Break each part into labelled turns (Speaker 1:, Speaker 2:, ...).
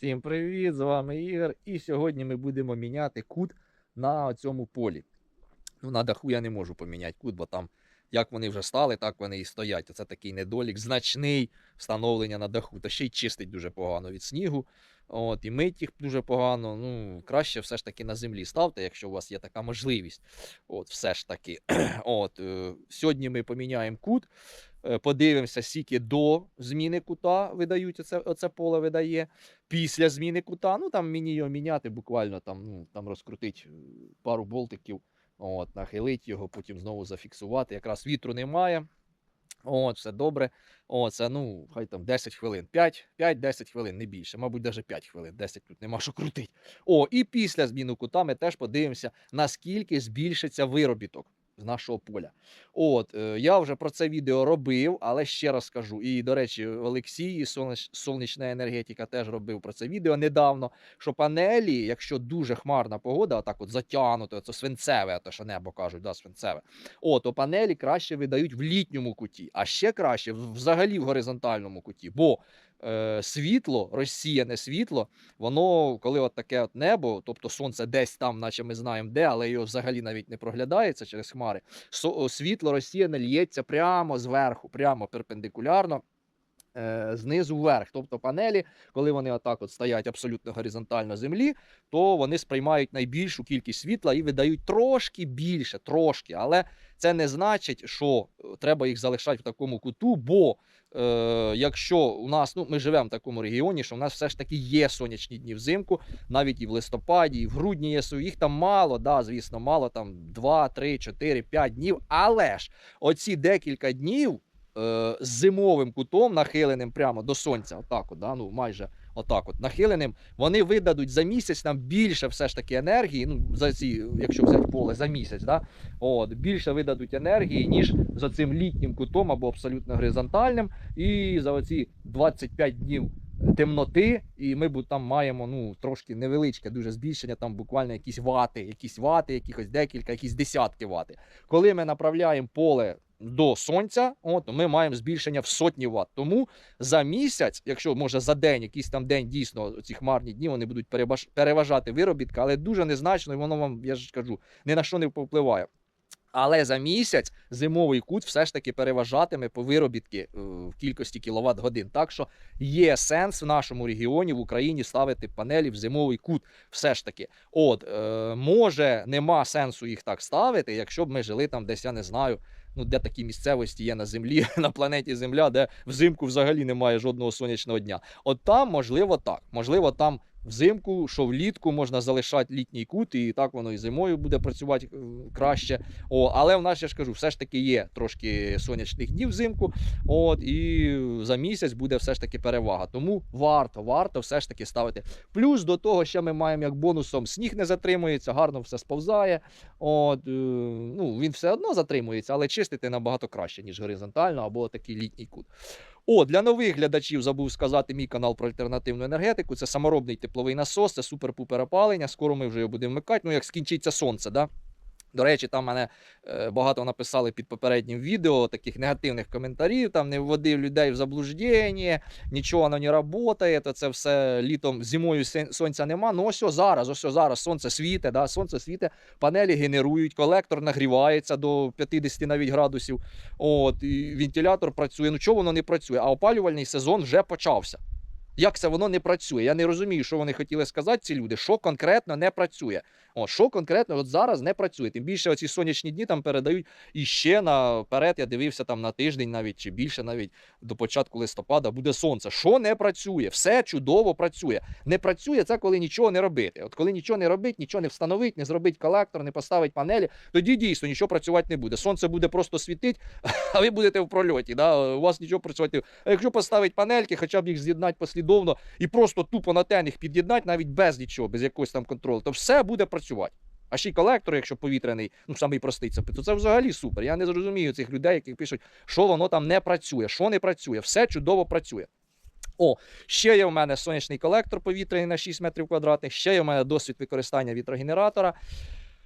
Speaker 1: Всім привіт! З вами Ігор. І сьогодні ми будемо міняти кут на цьому полі. Ну, на даху я не можу поміняти кут, бо там як вони вже стали, так вони і стоять. Оце такий недолік, значний встановлення на даху. Та ще й чистить дуже погано від снігу. От, і мить їх дуже погано. Ну, краще все ж таки на землі ставте, якщо у вас є така можливість. От, все ж таки. От, е, сьогодні ми поміняємо кут. Е, Подивимося, скільки до зміни кута видають оце, оце поле видає. Після зміни кута, ну там мені його міняти, буквально там, ну, там розкрутить е, пару болтиків, от, нахилить його, потім знову зафіксувати. Якраз вітру немає. От, все добре. О, ну, хай там 10 хвилин. 5, 5-10 хвилин, не більше. Мабуть, навіть 5 хвилин. 10 тут нема що крутить. О, і після зміни кута ми теж подивимося, наскільки збільшиться виробіток з нашого поля. От, е, я вже про це відео робив, але ще раз скажу. І, до речі, Олексій сонячна енергетика теж робив про це відео недавно. Що панелі, якщо дуже хмарна погода, а так от затягнуто, це свинцеве, те, що небо кажуть, да, свинцеве. О, то панелі краще видають в літньому куті, а ще краще взагалі в горизонтальному куті. Бо е, світло, розсіяне світло, воно, коли от таке от небо, тобто сонце десь там, наче ми знаємо де, але його взагалі навіть не проглядається через хмари. світло розсіяне лється прямо зверху, прямо перпендикулярно. Е, Знизу вверх, тобто панелі, коли вони отак от стоять абсолютно горизонтально землі, то вони сприймають найбільшу кількість світла і видають трошки більше, трошки. Але це не значить, що е, треба їх залишати в такому куту, бо е, якщо у нас, ну ми живемо в такому регіоні, що в нас все ж таки є сонячні дні взимку, навіть і в листопаді, і в грудні є. Їх там мало, да, звісно, мало там 2, 3, 4, 5 днів. Але ж оці декілька днів е, зимовим кутом, нахиленим прямо до сонця, отак, от, да, ну майже отак, от нахиленим, вони видадуть за місяць нам більше все ж таки енергії. Ну, за ці, якщо взяти поле за місяць, да, от, більше видадуть енергії, ніж за цим літнім кутом або абсолютно горизонтальним. І за оці 25 днів темноти, і ми там маємо ну, трошки невеличке дуже збільшення, там буквально якісь вати, якісь вати, якихось декілька, якісь десятки вати. Коли ми направляємо поле до сонця, от, ми маємо збільшення в сотні ватт. Тому за місяць, якщо може за день, якийсь там день дійсно ці хмарні дні, вони будуть переважати виробітка, але дуже незначно, і воно вам, я ж кажу, ні на що не повпливає. Але за місяць зимовий кут все ж таки переважатиме по виробітки е, в кількості кіловат годин. Так що є сенс в нашому регіоні в Україні ставити панелі в зимовий кут. Все ж таки, от е, може нема сенсу їх так ставити, якщо б ми жили там десь, я не знаю. Ну, де такі місцевості є на землі, на планеті Земля, де взимку взагалі немає жодного сонячного дня. От там, можливо, так. Можливо, там взимку, що влітку можна залишати літній кут, і так воно і зимою буде працювати е, краще. О, але в нас, я ж кажу, все ж таки є трошки сонячних днів взимку. От, і за місяць буде все ж таки перевага. Тому варто, варто все ж таки ставити. Плюс до того, ще ми маємо як бонусом сніг не затримується, гарно все сповзає. От, е, ну, він все одно затримується, але чистити набагато краще, ніж горизонтально або такий літній кут. О, для нових глядачів забув сказати мій канал про альтернативну енергетику. Це саморобний тепловий насос, це супер-пупер опалення. Скоро ми вже його будемо вмикати. Ну, як скінчиться сонце, да? До речі, там мене е, багато написали під попереднім відео таких негативних коментарів. Там не вводив людей в заблуждення, нічого воно не працює, то це все літом зимою сонця нема. Ну ось зараз, ось зараз сонце світе, да, сонце світе, панелі генерують, колектор нагрівається до 50 навіть градусів. От, і вентилятор працює. Ну чого воно не працює? А опалювальний сезон вже почався. Як це воно не працює? Я не розумію, що вони хотіли сказати, ці люди, що конкретно не працює. О, що конкретно от зараз не працює. Тим більше оці сонячні дні там передають і ще наперед. Я дивився там на тиждень, навіть чи більше, навіть до початку листопада буде сонце. Що не працює? Все чудово працює. Не працює це, коли нічого не робити. От коли нічого не робить, нічого не встановить, не зробить колектор, не поставить панелі, тоді дійсно нічого працювати не буде. Сонце буде просто світить, а ви будете в прольоті. Да? У вас нічого працювати. А якщо поставить панельки, хоча б їх з'єднати послідовно і просто тупо на тен під'єднати, навіть без нічого, без якогось там контролю, то все буде працювати. А ще й колектор, якщо повітряний, ну самий простий, це то це взагалі супер. Я не зрозумію цих людей, які пишуть, що воно там не працює, що не працює, все чудово працює. О, ще є в мене сонячний колектор повітряний на 6 метрів квадратних, ще є в мене досвід використання вітрогенератора.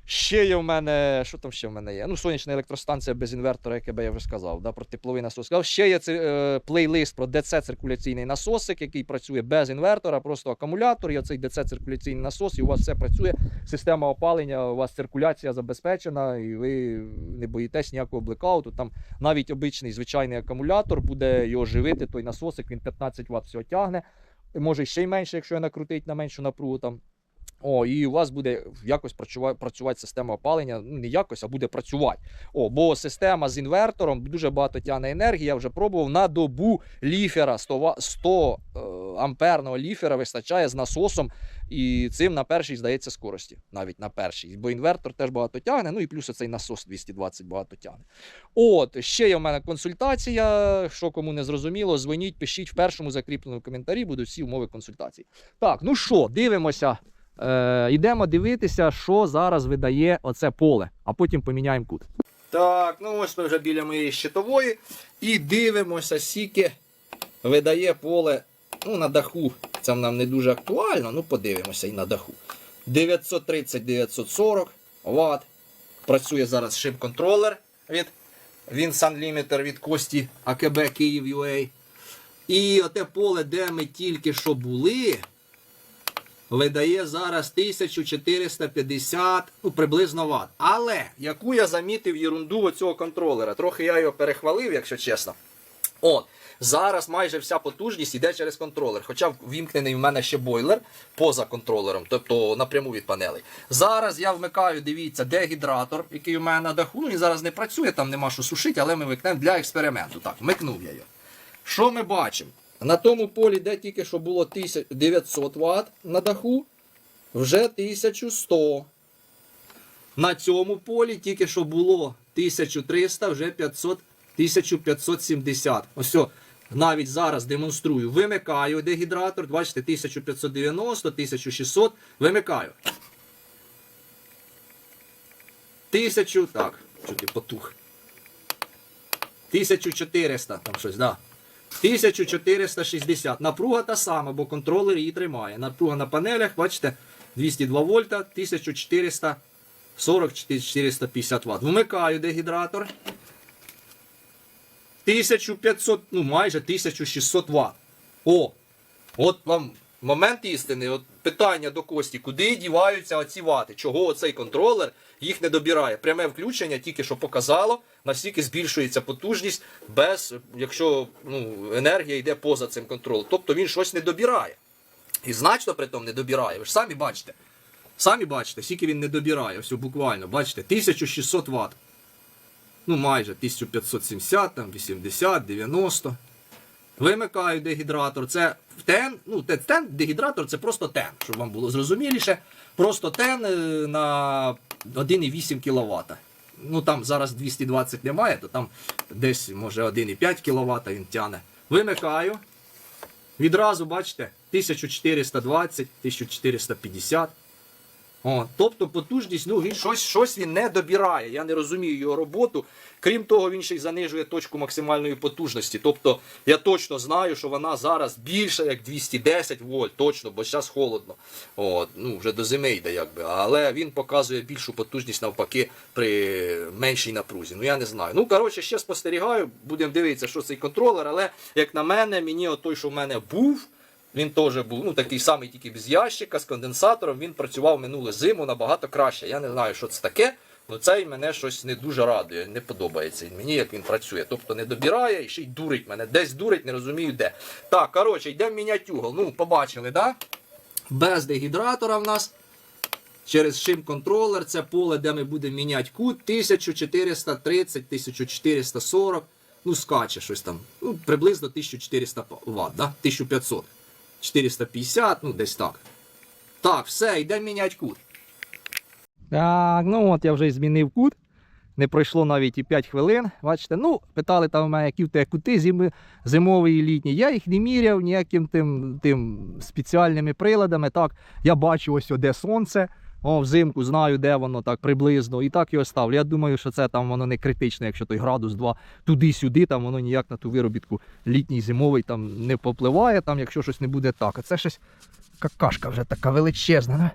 Speaker 1: Ще є в мене, що там ще в мене є? Ну, сонячна електростанція без інвертора, яке би я вже сказав, да, про тепловий насос. Сказав, ще є це, е, плейлист про ДЦ циркуляційний насосик, який працює без інвертора, просто акумулятор, і оцей ДЦ циркуляційний насос, і у вас все працює. Система опалення, у вас циркуляція забезпечена, і ви не боїтесь ніякого блекауту. Там навіть обичний звичайний акумулятор буде його живити, той насосик, він 15 Вт всього тягне. Може ще й менше, якщо я накрутить на меншу напругу там. О, і у вас буде якось працювати, система опалення. Ну, не якось, а буде працювати. О, бо система з інвертором дуже багато тягне енергії. Я вже пробував на добу ліфера 100, 100 е, амперного ліфера вистачає з насосом. І цим на першій здається скорості, навіть на першій. Бо інвертор теж багато тягне. Ну і плюс цей насос 220 багато тягне. От, ще є в мене консультація. Що кому не зрозуміло, дзвоніть, пишіть в першому закріпленому коментарі, будуть всі умови консультації. Так, ну що, дивимося. Е, йдемо дивитися, що зараз видає оце поле, а потім поміняємо кут. Так, ну ось ми вже біля моєї щитової. І дивимося, скільки видає поле ну, на даху. Це нам не дуже актуально, ну подивимося і на даху. 930-940 Вт. Працює зараз шип-контролер від Vinsan Limiter від Кості АКБ Київ UA. І оте поле, де ми тільки що були, видає зараз 1450 ну, приблизно ватт. Але яку я замітив єрунду оцього контролера. Трохи я його перехвалив, якщо чесно. От, зараз майже вся потужність йде через контролер. Хоча вімкнений в мене ще бойлер поза контролером, тобто напряму від панелей. Зараз я вмикаю, дивіться, де гідратор, який у мене на даху. Ну, Він зараз не працює, там нема що сушити, але ми вмикнемо для експерименту. Так, вмикнув я його. Що ми бачимо? На тому полі, де тільки що було 900 Вт на даху, вже 1100. На цьому полі тільки що було 1300, вже 500, 1570. Ось, навіть зараз демонструю. Вимикаю дегідратор. Бачите, 1590, 1600. Вимикаю. 1000, так, чути потух. 1400, там щось, да. 1460. Напруга та сама, бо контролер її тримає. Напруга на панелях, бачите, 202 вольта, 1440 450 Вт. Вмикаю дегідратор. 1500, ну майже 1600 Вт. О! От вам момент істини. От питання до Кості, куди діваються оці вати? Чого оцей контролер їх не добирає? Пряме включення тільки що показало, наскільки збільшується потужність, без, якщо ну, енергія йде поза цим контролем. Тобто він щось не добирає. І значно при тому не добирає. Ви ж самі бачите. Самі бачите, скільки він не добирає. Все буквально, бачите, 1600 Вт. Ну, майже 1570, там, 80, 90. Вимикаю дегідратор. Це тен, ну, тен, дегідратор це просто тен, щоб вам було зрозуміліше. Просто тен е, на 1,8 кВт. Ну там зараз 220 немає, то там десь може 1,5 кВт він тяне. Вимикаю. Відразу бачите, 1420, 1450. О, тобто потужність, ну він щось, щось він не добирає. Я не розумію його роботу. Крім того, він ще й занижує точку максимальної потужності. Тобто я точно знаю, що вона зараз більша, як 210 вольт, точно, бо зараз холодно. От, ну, вже до зими йде, якби. Але він показує більшу потужність навпаки при меншій напрузі. Ну я не знаю. Ну, коротше, ще спостерігаю, будемо дивитися, що цей контролер, але як на мене, мені той, що в мене був. Він теж був ну, такий самий, тільки без ящика, з конденсатором. Він працював минуле зиму набагато краще. Я не знаю, що це таке. але цей мене щось не дуже радує, не подобається мені, як він працює. Тобто не добирає і ще й дурить мене. Десь дурить, не розумію де. Так, коротше, йдемо міняти угол. Ну, побачили, да? Без дегідратора в нас. Через шим-контролер це поле, де ми будемо міняти кут 1430, 1440. Ну, скаче щось там. Ну, приблизно 1400 Вт, да? 1500. 450, ну десь так. Так, все, йдемо міняти кут. Так, ну от я вже змінив кут. Не пройшло навіть і 5 хвилин. Бачите, ну, питали там у мене, які в те кути зим... зимові і літні. Я їх не міряв ніяким тим, тим спеціальними приладами. Так, я бачу ось де сонце. О, взимку знаю, де воно так приблизно. І так його ставлю. Я думаю, що це там воно не критично, якщо той градус 2 туди-сюди, там воно ніяк на ту виробітку літній зимовий там не попливає, там, якщо щось не буде так. А це щось какашка вже така величезна. Да?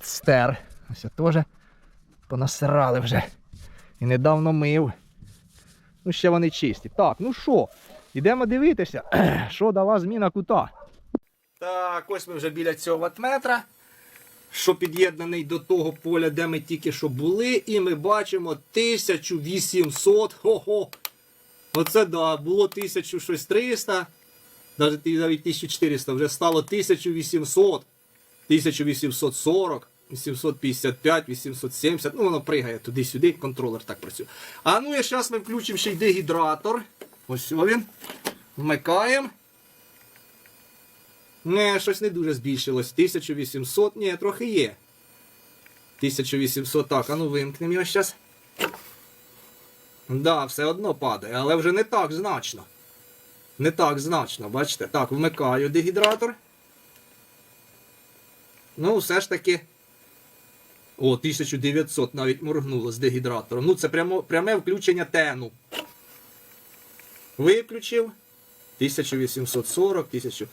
Speaker 1: Стер. Ось теж понасирали вже. І недавно мив. Ну, ще вони чисті. Так, ну що, йдемо дивитися, що дала зміна кута. Так, ось ми вже біля цього ватметра, що під'єднаний до того поля, де ми тільки що були, і ми бачимо 1800. Хо-хо. Оце да, було 1300, навіть навіть 1400, вже стало 1800, 1840. 855, 870, ну воно пригає туди-сюди, контролер так працює. А ну і зараз ми включимо ще й дегідратор. Ось він. Вмикаємо. Не, щось не дуже збільшилось. 1800, ні, трохи є. 1800, так, а ну вимкнемо його зараз. Да, все одно падає, але вже не так значно. Не так значно, бачите? Так, вмикаю дегідратор. Ну, все ж таки. О, 1900 навіть моргнуло з дегідратором. Ну, це прямо, пряме включення тену. Виключив. 1840, 1000.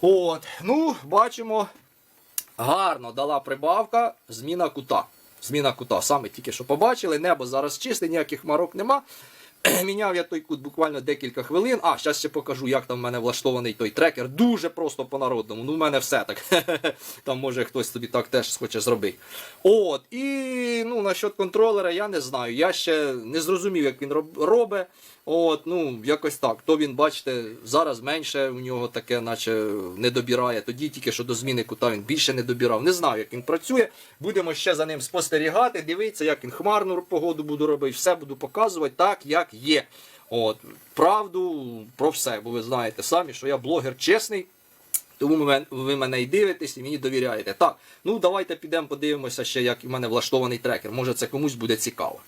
Speaker 1: От. Ну, бачимо. Гарно дала прибавка. Зміна кута. Зміна кута. Саме тільки що побачили. Небо зараз чисте, ніяких марок нема. Міняв я той кут буквально декілька хвилин. А, зараз ще покажу, як там в мене влаштований той трекер. Дуже просто по-народному. Ну, в мене все так. Там може хтось тобі так теж хоче зробити. От, і ну, насчет контролера я не знаю. Я ще не зрозумів, як він роб- робить. От, ну, якось так. То він, бачите, зараз менше у нього таке, наче не добирає. Тоді тільки що до зміни кута він більше не добирав. Не знаю, як він працює. Будемо ще за ним спостерігати, дивитися, як він хмарну погоду буду робити. Все буду показувати так, як є. От, правду про все, бо ви знаєте самі, що я блогер чесний. Тому ви мене і дивитесь, і мені довіряєте. Так, ну давайте підемо подивимося ще, як у мене влаштований трекер. Може це комусь буде цікаво.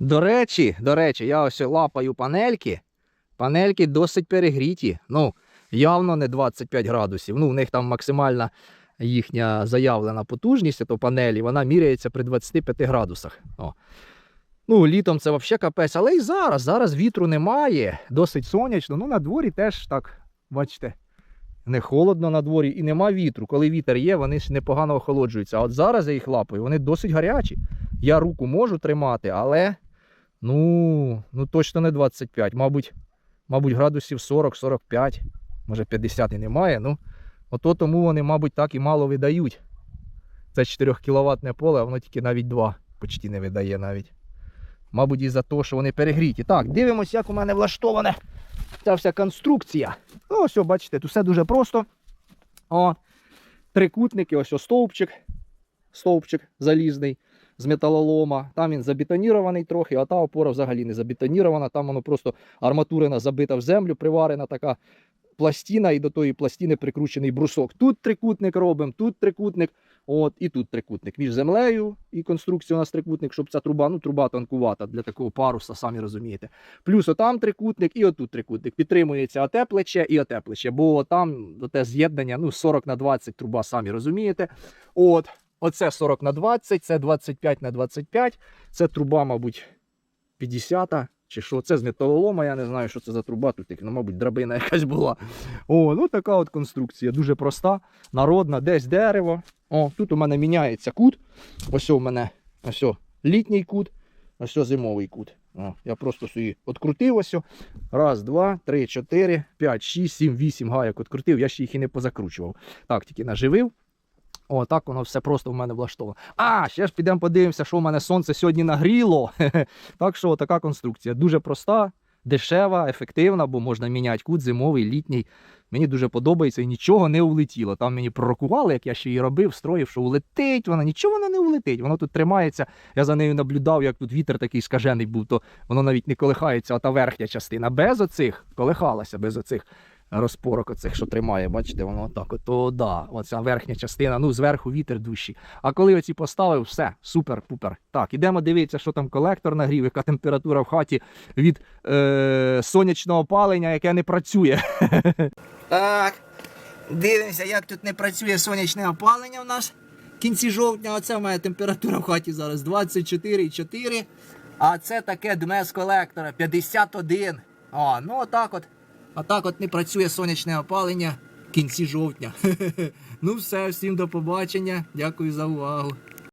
Speaker 1: До речі, до речі, я ось лапаю панельки. Панельки досить перегріті. Ну, явно не 25 градусів. Ну, у них там максимальна їхня заявлена потужність, то панелі, вона міряється при 25 градусах. О. Ну, літом це взагалі капець, але і зараз. Зараз вітру немає, досить сонячно. Ну, на дворі теж так, бачите, не холодно на дворі і нема вітру. Коли вітер є, вони ж непогано охолоджуються. А от зараз я їх лапаю, вони досить гарячі. Я руку можу тримати, але ну, ну точно не 25. Мабуть, мабуть, градусів 40-45, може 50 і немає. Ну, ото тому вони, мабуть, так і мало видають. Це 4 кВт поле, а воно тільки навіть 2 почти не видає навіть. Мабуть, із-за того, що вони перегріті. Так, дивимося, як у мене влаштована ця вся конструкція. Ну, ось, бачите, тут все дуже просто. О, трикутники, ось о, стовпчик, стовпчик залізний з металолома. Там він забетонірований трохи, а та опора взагалі не забетонірована. Там воно просто арматурина забита в землю, приварена така пластина, і до тої пластини прикручений брусок. Тут трикутник робимо, тут трикутник, от, і тут трикутник. Між землею і конструкцією у нас трикутник, щоб ця труба, ну труба тонкувата для такого паруса, самі розумієте. Плюс отам трикутник і отут трикутник. Підтримується оте плече і оте плече, бо там те з'єднання ну, 40 на 20 труба, самі розумієте. От, Оце 40 на 20, це 25 на 25. Це труба, мабуть, 50 чи що. Це з металолома, я не знаю, що це за труба. Тут, ну, мабуть, драбина якась була. О, ну така от конструкція. Дуже проста, народна, десь дерево. О, тут у мене міняється кут. Ось у мене ось літній кут, ось зимовий кут. О, я просто собі відкрутив ось. Раз, два, три, чотири, п'ять, шість, сім, вісім гаяк відкрутив. Я ще їх і не позакручував. Так, тільки наживив. О, так воно все просто в мене влаштовано. А, ще ж підемо подивимося, що в мене сонце сьогодні нагріло. Так що така конструкція. Дуже проста, дешева, ефективна, бо можна міняти кут зимовий, літній. Мені дуже подобається і нічого не улетіло. Там мені пророкували, як я ще її робив, строїв, що улетить вона, нічого вона не улетить. Воно тут тримається. Я за нею наблюдав, як тут вітер такий скажений був, то воно навіть не колихається, а та верхня частина. Без оцих колихалася, без оцих розпорок оцих, що тримає, бачите, воно отак. От, то да, оця верхня частина, ну зверху вітер дужчий. А коли оці поставив, все, супер-пупер. Так, ідемо дивитися, що там колектор нагрів, яка температура в хаті від е, сонячного опалення, яке не працює. Так, дивимося, як тут не працює сонячне опалення у нас. В кінці жовтня, оце в мене температура в хаті зараз 24,4. А це таке дме з колектора 51. О, ну отак от. Отак от не працює сонячне опалення в кінці жовтня. ну все, всім до побачення. Дякую за увагу.